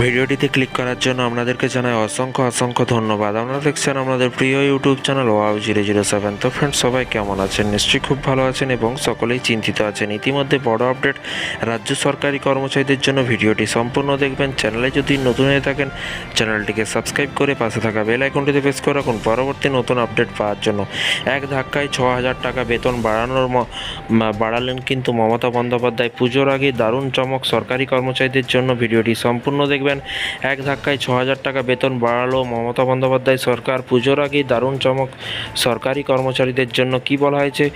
ভিডিওটিতে ক্লিক করার জন্য আপনাদেরকে জানাই অসংখ্য অসংখ্য ধন্যবাদ। আপনারা দেখছেন আমাদের প্রিয় YouTube channel wow zero zero seven তো ফ্রেন্ড সবাই কেমন আছেন? নিশ্চয়ই খুব ভালো আছেন এবং সকলেই চিন্তিত আছেন। ইতিমধ্যে বড় আপডেট রাজ্য সরকারি কর্মচারীদের জন্য ভিডিওটি সম্পূর্ণ দেখবেন। চ্যানেলে যদি নতুন হয়ে থাকেন চ্যানেলটিকে সাবস্ক্রাইব করে পাশে থাকা বেল আইকনটিতে প্রেস করে রাখুন পরবর্তী নতুন আপডেট পাওয়ার জন্য। এক ধাক্কায় ছ হাজার টাকা বেতন বাড়ানোর বাড়ালেন কিন্তু মমতা বন্দ্যোপাধ্যায়। পুজোর আগে দারুণ চমক সরকারি কর্মচারীদের জন্য ভিডিওটি সম্পূর্ণ দেখবেন। এক ধাক্কায় ছ হাজার টাকা বেতন বাড়ালো মমতা বন্দ্যোপাধ্যায় সরকার। পুজোর আগেই দারুণ চমক সরকারি কর্মচারীদের জন্য কি বলা হয়েছে?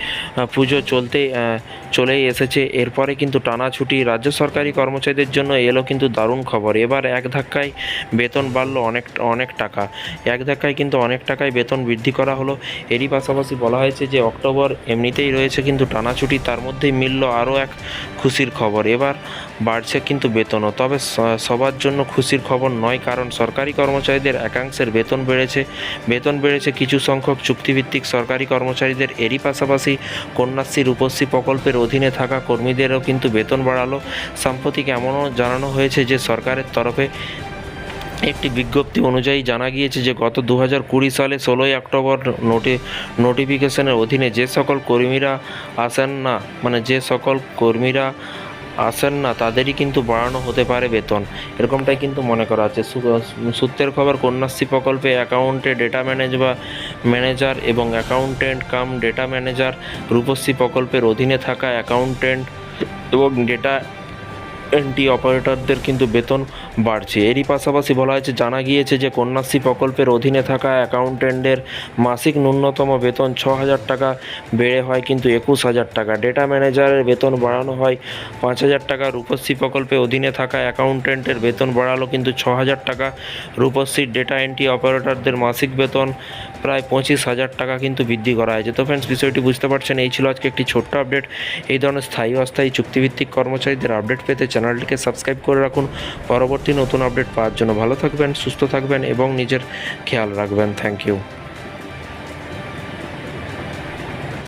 পুজো চলতে চলেই এসেছে। এরপরে কিন্তু টানা ছুটি রাজ্য সরকারি কর্মচারীদের জন্য এলো কিন্তু দারুণ খবর। এবার এক ধাক্কায় বেতন বাড়লো অনেক অনেক টাকা। এক ধাক্কায় কিন্তু অনেক টাকায় বেতন বৃদ্ধি করা হলো। এরই পাশাপাশি বলা হয়েছে যে অক্টোবর এমনিতেই রয়েছে কিন্তু টানা ছুটি, তার মধ্যেই মিলল আরও এক খুশির খবর। এবার বাড়ছে কিন্তু বেতনও। তবে সবার জন্য খুশির খবর নয়, কারণ সরকারি কর্মচারীদের একাংশের বেতন বেড়েছে। বেতন বেড়েছে কিছু সংখ্যক চুক্তিভিত্তিক সরকারি কর্মচারীদের। এরই পাশাপাশি কন্যাশ্রী রূপশ্রী প্রকল্পের অধীনে থাকা কর্মীদেরও কিন্তু বেতন বাড়ালো। সাম্প্রতিক এমনও জানানো হয়েছে যে, সরকারের তরফে একটি বিজ্ঞপ্তি অনুযায়ী জানা গিয়েছে যে, গত দু হাজার কুড়ি সালে ষোলোই অক্টোবর নোটি, নোটিফিকেশনের অধীনে যে সকল কর্মীরা আসেন না মানে যে সকল কর্মীরা আসেন না, তাদেরই কিন্তু বাড়ানো হতে পারে বেতন। এরকমটাই কিন্তু মনে করা আছে। সূত্রের খবর, কন্যাশ্রী প্রকল্পে অ্যাকাউন্টে ডেটা ম্যানেজ বা ম্যানেজার এবং accountant cum data manager Rupashree প্রকল্পের অধীনে থাকা অ্যাকাউন্টেন্ট এবং ডেটা এন্টি অপারেটরদের কিন্তু বেতন বাড়ছে। এরই পাশাপাশি বলা হয়েছে, জানা গিয়েছে যে কন্যাশ্রী প্রকল্পের অধীনে থাকা অ্যাকাউন্টেন্টের মাসিক ন্যূনতম বেতন ছ হাজার টাকা, বেড়ে হয় কিন্তু একুশ হাজার টাকা। ডেটা ম্যানেজারের বেতন বাড়ানো হয় পাঁচ হাজার টাকা, রূপশ্রী প্রকল্পে অধীনে থাকা অ্যাকাউন্টেন্টের বেতন বাড়ালো কিন্তু ছ হাজার টাকা, রূপশ্রীর ডেটা এন্ট্রি অপারেটরদের মাসিক বেতন প্রায় পঁচিশ হাজার টাকা কিন্তু বৃদ্ধি করা হয়েছে। তো ফ্রেন্ডস বিষয়টি বুঝতে পারছেন, এই ছিল আজকে একটি ছোট্ট আপডেট এই ধরনের স্থায়ী অস্থায়ী চুক্তিভিত্তিক কর্মচারীদের আপডেট পেতে চ্যানেলটিকে সাবস্ক্রাইব করে রাখুন। পরবর্তী নতুন আপডেট পাওয়ার জন্য ভালো থাকবেন, সুস্থ থাকবেন এবং নিজের খেয়াল রাখবেন। Thank you